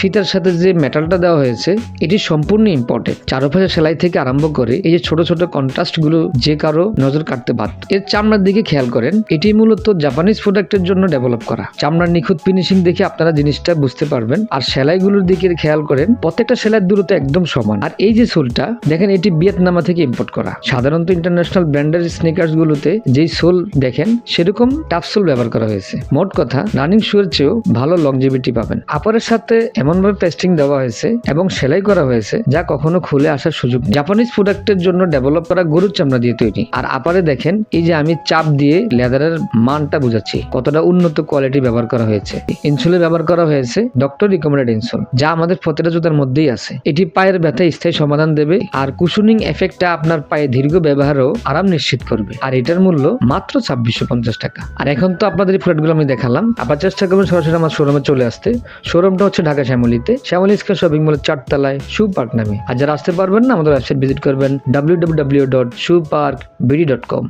ফিতার সাথে যে মেটালটা দেওয়া হয়েছে, এটি সম্পূর্ণ ইম্পর্টেন্ট চারপাশে সেলাই থেকে আরম্ভ করে এই যে ছোট ছোট কন্ট্রাস্টগুলো যে কারও নজর কাটতে বাধ্য। এর চামড়ার দিকে খেয়াল করেন, এটি মূলত জাপানিজ প্রোডাক্টের জন্য ডেভেলপ করা। চামড়ার নিখুঁত ফিনিশিং দেখে আপনারা জিনিসটা বুঝতে পারবেন। আর সেলাইগুলোর দিকে খেয়াল করেন, প্রত্যেকটা সেলাইয়ের দূরত্ব একদম সমান। আর এই যে সোলটা, দেখেন এটি ভিয়েতনামা থেকে ইম্পোর্ট করা। সাধারণত ইন্টারন্যাশনাল ব্র্যান্ডের স্নিকার্স গুলোতে যেই সোল দেখেন, সেরকম টাফ সোল ব্যবহার করা হয়েছে। মোট কথা রানিং শু এর চেয়েও ভালো লংজিভিটি পাবেন। আপরের সাথে এমনভাবে পেস্টিং দেওয়া হয়েছে এবং সেলাই করা হয়েছে যা কখনো খুলে আসার সুযোগ। জাপানিজ প্রোডাক্টের জন্য ডেভেলপ করা গরুর চামড়া দিয়ে তৈরি। আর আপারে দেখেন, এই যে আমি চাপ দিয়ে লেদারের মানটা বুঝাচ্ছি, কতটা উন্নত কোয়ালিটি ব্যবহার করা হয়েছে। ইনসুলে ব্যবহার করা হয়েছে ডক্টর রিকমেন্ডেড ইনসুল যা আমাদের প্রতিটা জুতার মধ্যেই আছে। এটি পায়ের ব্যথা স্থায়ী সমাধান দেবে আর কুশনিং এফেক্টটা আপনার পায়ে দীর্ঘ ব্যবহারও আরাম নিশ্চিত করবে। আর এটার মূল্য মাত্র ছাব্বিশশো পঞ্চাশ টাকা। আর এখন তো আপনাদের এই প্রোডাক্টগুলো আমি দেখালাম। আবার চেষ্টা করবেন সরাসরি আমার শোরুমে চলে আসতে। শোরুমটা হচ্ছে ঢাকা শ্যামলিতে। শ্যামলি স্কোয়ার শপিং মলের চারতলায় শু পার্ক নামে। আর যারা আসতে পারবেন না, আমাদের ওয়েবসাইট ভিজিট করবেন W W dot Shoe Park BD dot com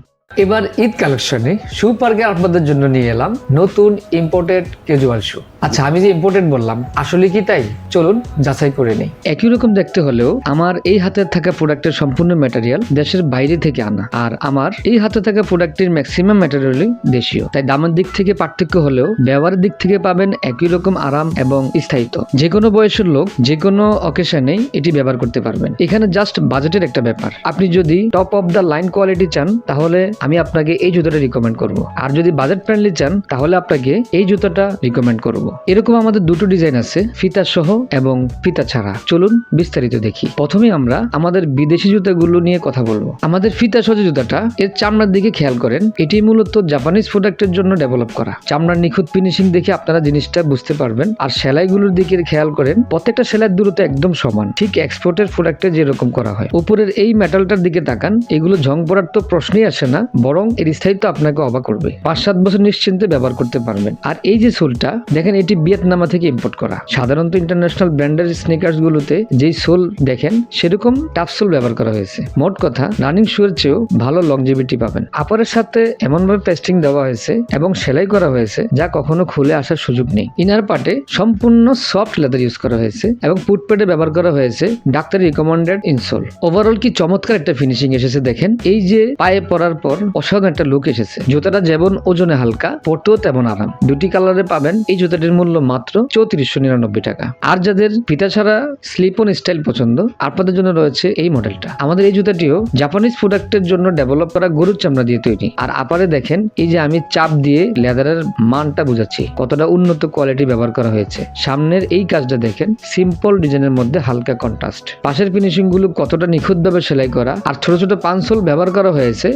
এবার ঈদ কালেকশনে শু পার্কে আপনাদের জন্য নিয়ে এলাম নতুন ইম্পোর্টেড ক্যাজুয়াল শু আচ্ছা আমি যে ইম্পোর্টেড বললাম, আসলে কি তাই? চলুন, যাচাই করে নেই। একই রকম দেখতে হলেও আমার এই হাতে থাকা প্রোডাক্টের সম্পূর্ণ ম্যাটেরিয়াল দেশের বাইরে থেকে আনা, আর আমার এই হাতে থাকা প্রোডাক্টের ম্যাক্সিমাম ম্যাটেরিয়ালই দেশীয়। তাই দামের দিক থেকে পার্থক্য হলেও ব্যবহারের দিক থেকে পাবেন একই রকম আরাম এবং স্থায়িত্ব। যে কোনো বয়সের লোক যে কোনো অকেশনেই এটি ব্যবহার করতে পারবেন। এখানে জাস্ট বাজেটের একটা ব্যাপার। আপনি যদি top of the line quality চান, তাহলে আমি আপনাকে এই জুতোটা রিকমেন্ড করব। আর যদি বাজেট ফ্রেন্ডলি চান, তাহলে আপনাকে এই জুতোটা রিকমেন্ড করব। এরকম আমাদের দুটো ডিজাইন আছে, ফিতা সহ এবং ফিতা ছাড়া। চলুন বিস্তারিত দেখি। প্রথমে আমরা আমাদের বিদেশি জুতাগুলো নিয়ে কথা বলব। আমাদের ফিতা সহ জুতাটা, এর চামড়ার দিকে খেয়াল করেন। এটি মূলত জাপানিজ প্রোডাক্টের জন্য ডেভেলপ করা। চামড়ার নিখুঁত ফিনিশিং দেখে আপনারা জিনিসটা বুঝতে পারবেন। আর সেলাইগুলোর দিকে খেয়াল করেন, প্রত্যেকটা সেলাইয়ের দূরত্ব একদম সমান। ঠিক এক্সপোর্টের প্রোডাক্টে যেরকম করা হয়। উপরের এই মেটালটার দিকে তাকান, এগুলো ঝং পড়ার তো প্রশ্নই আসে না। বরং এর স্থায়িত্ব আপনাকে অবাক করবে। পাঁচ সাত বছর নিশ্চিন্তে ব্যবহার করতে পারবেন। আর এই যে সোলটা, দেখেন এটি ভিয়েতনামা থেকে ইম্পোর্ট করা। সাধারণত ইন্টারন্যাশনাল ব্র্যান্ডের স্নিকার্স গুলোতে যেই সোল দেখেন, সেরকম টাফ সোল ব্যবহার করা হয়েছে। মোট কথা রানিং শু এর চেয়েও ভালো লংজিভিটি পাবেন। আপরের সাথে এমনভাবে পেস্টিং দেওয়া হয়েছে এবং সেলাই করা হয়েছে যা কখনো খুলে আসার সুযোগ নেই। ইনার পার্টে সম্পূর্ণ সফট লেদার ইউজ করা হয়েছে এবং ফুটপেটে ব্যবহার করা হয়েছে ডাক্তার রিকমেন্ডেড ইনসোল ওভারঅল কি চমৎকার একটা ফিনিশিং এসেছে দেখেন। এই যে পায়ে পরার পর অসাধারণ একটা লুক এসেছে। জুতাটা যেমন ওজনে হালকা, পরতেও তেমন আরাম। দুটি কালারে পাবেন এই জুতাটির মূল্য মাত্র চৌত্রিশশো নিরানব্বই টাকা। আর যাদের ফিতা ছাড়া স্লিপ অন স্টাইল পছন্দ, আপনাদের জন্য রয়েছে এই মডেলটা আমাদের এই জুতাটিও জাপানিজ প্রোডাক্টের জন্য ডেভেলপ করা গরুর চামড়া দিয়ে তৈরি। আর আপারে দেখেন, এই যে আমি চাপ দিয়ে লেদারের মানটা বুঝাচ্ছি, কতটা উন্নত কোয়ালিটি ব্যবহার করা হয়েছে। সামনের এই কাজটা দেখেন সিম্পল ডিজাইনের মধ্যে হালকা কন্ট্রাস্ট পাশের ফিনিশিংগুলো কতটা নিখুঁতভাবে সেলাই করা, আর ছোট ছোট পানসোল ব্যবহার করা হয়েছে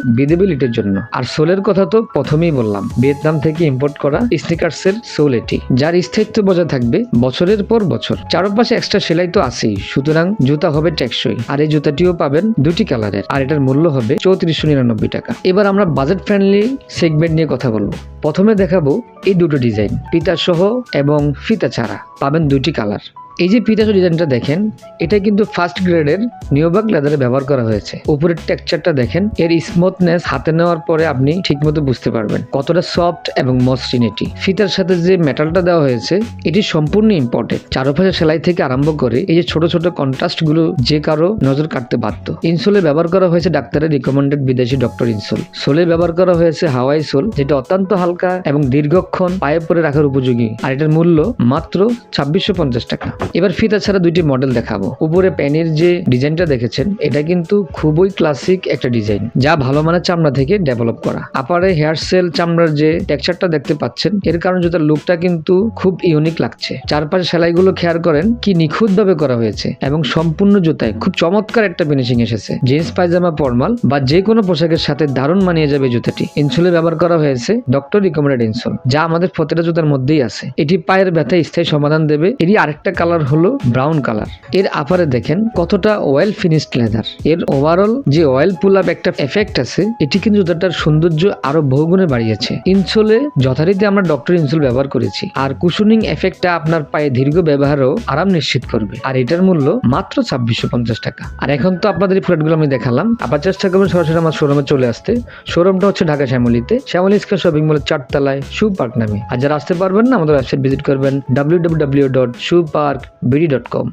বিদেবিলিটির জন্য। আর সোলের কথা তো প্রথমেই বললাম, ভিয়েতনাম থেকে ইম্পোর্ট করা স্নিকার্স এর সোল এটি, যার স্থায়িত্ব বজায় থাকবে বছরের পর বছর। চারপাশে এক্সট্রা সেলাই তো আছেই, সুতরাং জুতা হবে টেকসই, আর এই জুতাটিও পাবেন দুটি কালারের, আর এটার মূল্য হবে চৌত্রিশশো নিরানব্বই টাকা। এবার আমরা বাজেট ফ্রেন্ডলি সেগমেন্ট নিয়ে কথা বলব। প্রথমে দেখাবো এই দুটো ডিজাইন পিতা সহ এবং ফিতা ছাড়া, পাবেন দুটি কালার। এই যে পিটাসো ডিজাইনটা দেখেন, এটা কিন্তু ফার্স্ট গ্রেডের নিউবাক লেদারে ব্যবহার করা হয়েছে। উপরের টেক্সচারটা দেখেন, এর স্মুথনেস হাতে নেওয়ার পরে আপনি ঠিকমতো বুঝতে পারবেন কতটা সফট এবং মসৃণ এটি। ফিতার সাথে যে মেটালটা দেওয়া হয়েছে, এটি সম্পূর্ণ ইম্পর্টেন্ট চারপাশে সেলাই থেকে আরম্ভ করে এই যে ছোট ছোট কন্ট্রাস্টগুলো যে কারও নজর কাটতে বাধ্য। ইনসোলে ব্যবহার করা হয়েছে ডাক্তারের রিকমেন্ডেড বিদেশি ডক্টর ইনসোল সোলে ব্যবহার করা হয়েছে হাওয়াই সোল যেটা অত্যন্ত হালকা এবং দীর্ঘক্ষণ পায়ে পরে রাখার উপযোগী। আর এটার মূল্য মাত্র ছাব্বিশশো পঞ্চাশ টাকা। এবার ফিতা ছাড়া দুইটি মডেল দেখাবো। উপরে প্যানের যে ডিজাইনটা দেখেছেন, এটা কিন্তু খুবই ক্লাসিক একটা ডিজাইন, যা ভালো মানের চামড়া থেকে ডেভেলপ করা। আপারে হেয়ার সেল চামড়ার যে টেক্সচারটা দেখতে পাচ্ছেন, এর কারণে জুতার লুকটা কিন্তু খুব ইউনিক লাগছে। চারপাশে সেলাইগুলো খেয়াল করেন, কি নিখুঁত ভাবে করা হয়েছে, এবং সম্পূর্ণ জুতায় খুব চমৎকার একটা ফিনিশিং এসেছে। জিন্স পায়জামা ফরমাল বা যে কোনো পোশাকের সাথে দারুণ মানিয়ে যাবে জুতাটি। ইনসোলে ব্যবহার করা হয়েছে ডক্টর রিকমেন্ডেড ইনসোল যা আমাদের প্রতিটা জুতার মধ্যেই আছে। এটি পায়ের ব্যথা স্থায়ী সমাধান দেবে। এরই আরেকটা কালার হলো ব্রাউন কালার। এর আপারে দেখেন কতটা অয়েল ফিনিশড লেদার এর ওভারঅল যে অয়েল পুল আপ একটা এফেক্ট আছে, এটি কিন্তু জুতাটার সৌন্দর্য আরও বহুগুণে বাড়িয়েছে। ইনসোলে যথারীতি আমরা ডক্টর ইনসোল ব্যবহার করেছি। আর কুশনিং এফেক্টটা আপনার পায়ে দীর্ঘ ব্যবহারও আরাম নিশ্চিত করবে। আর এটার মূল্য মাত্র ছাব্বিশশো পঞ্চাশ টাকা। আর এখন তো আপনাদের এই প্রোডাক্টগুলো আমি দেখালাম। আবার চেষ্টা করবেন সরাসরি আমার শোরুমে চলে আসতে। শোরুমটা হচ্ছে ঢাকা শ্যামলিতে। শ্যামলি স্কোয়ার শপিং মলের চারতলায় শু পার্ক নামে। আর যারা আসতে পারবেন না, আমাদের ওয়েবসাইট ভিজিট করবেন W W dot Shoe Park BD dot com